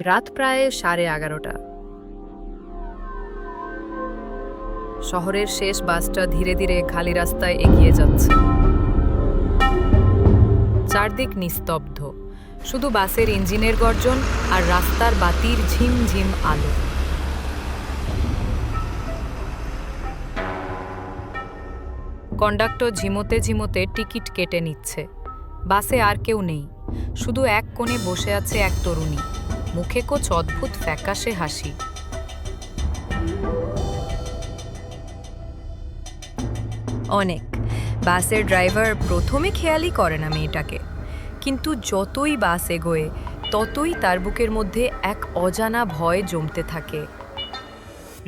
রাত প্রায় সাড়ে এগারোটা। শহরের শেষ বাসটা ধীরে ধীরে খালি রাস্তায় এগিয়ে যাচ্ছে। চারদিক নিস্তব্ধ। শুধু বাসের ইঞ্জিনের গর্জন আর রাস্তার বাতির ঝিমঝিম আলো। কন্ডাক্টর ঝিমোতে ঝিমোতে টিকিট কেটে নিচ্ছে। বাসে আর কেউ নেই। শুধু এক কোণে বসে আছে এক তরুণী। মুখে কোচ অদ্ভুত ফ্যাকাশে হাসি। অনেক। বাসের ড্রাইভার প্রথমে খেয়ালই করে না মেয়েটাকে। কিন্তু যতই বাস এগোয়, ততই তার বুকের মধ্যে এক অজানা ভয় জমতে থাকে।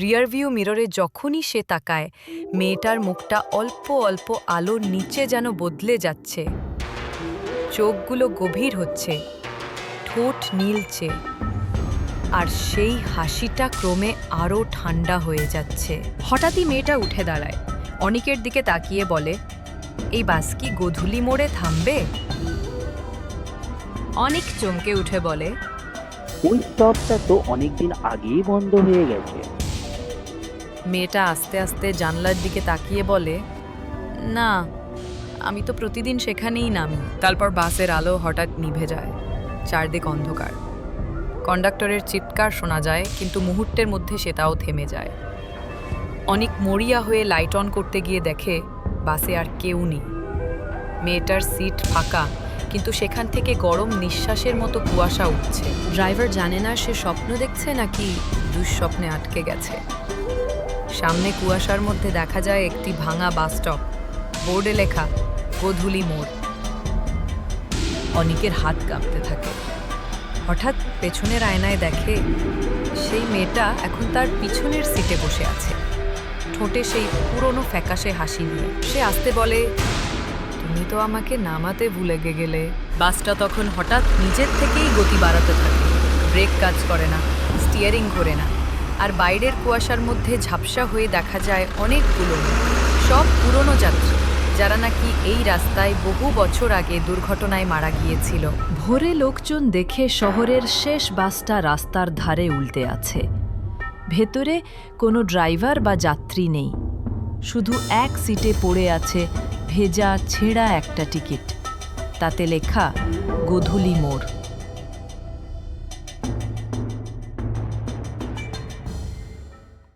রিয়ারভিউ মিররে যখনই সে তাকায়, মেয়েটার মুখটা অল্প অল্প আলোর নিচে যেন বদলে যাচ্ছে। চোখগুলো গভীর হচ্ছে। ঠোঁট নীলছে আর সেই হাসিটা ক্রমে আরও ঠান্ডা হয়ে যাচ্ছে। হঠাৎই মেয়েটা উঠে দাঁড়ায় অনিকের দিকে তাকিয়ে বলে এই বাস কি গোধূলি মোড়ে থামবে? অনেক চমকে উঠে বলে ওই স্টপটা তো অনেকদিন আগেই বন্ধ হয়ে গেছে। মেয়েটা আস্তে আস্তে জানলার দিকে তাকিয়ে বলে না আমি তো প্রতিদিন সেখানেই নামি। তারপর বাসের আলো হঠাৎ নিভে যায়। চারদিক অন্ধকার। কন্ডাক্টরের চিৎকার শোনা যায়, কিন্তু মুহূর্তের মধ্যে সেটাও থেমে যায়। অনেক মরিয়া হয়ে লাইট অন করতে গিয়ে দেখে, বাসে আর কেউ নেই। মেয়েটার সিট ফাঁকা, কিন্তু সেখান থেকে গরম নিঃশ্বাসের মতো কুয়াশা উঠছে। ড্রাইভার জানে না সে স্বপ্ন দেখছে নাকি দুঃস্বপ্নে আটকে গেছে। সামনে কুয়াশার মধ্যে দেখা যায় একটি ভাঙা বাস স্টপ। বোর্ডে লেখা, গোধূলি মোড়। অনিকের হাত কাঁপতে থাকে। হঠাৎ পেছনের আয়নায় দেখে সেই মেয়েটা এখন তার পিছনের সিটে বসে আছে। ঠোঁটে সেই পুরনো ফ্যাকাশে হাসি নিয়ে। সে আসতে বলে, তুমি তো আমাকে নামাতে ভুলে গেলে। বাসটা তখন হঠাৎ নিজের থেকেই গতি বাড়াতে থাকে। ব্রেক কাজ করে না, স্টিয়ারিং ঘোরে না। আর বাইরের কুয়াশার মধ্যে ঝাপসা হয়ে দেখা যায় অনেকগুলো। সব পুরনো যাত্রী। যারা নাকি এই রাস্তায় বহু বছর আগে দুর্ঘটনায় মারা গিয়েছিল। ভোরে লোকজন দেখে শহরের শেষ বাসটা রাস্তার ধারে উল্টে আছে। ভেতরে কোনো ড্রাইভার বা যাত্রী নেই। শুধু এক সিটে পড়ে আছে ভেজা ছেঁড়া একটা টিকিট। তাতে লেখা, গোধূলি মোড়।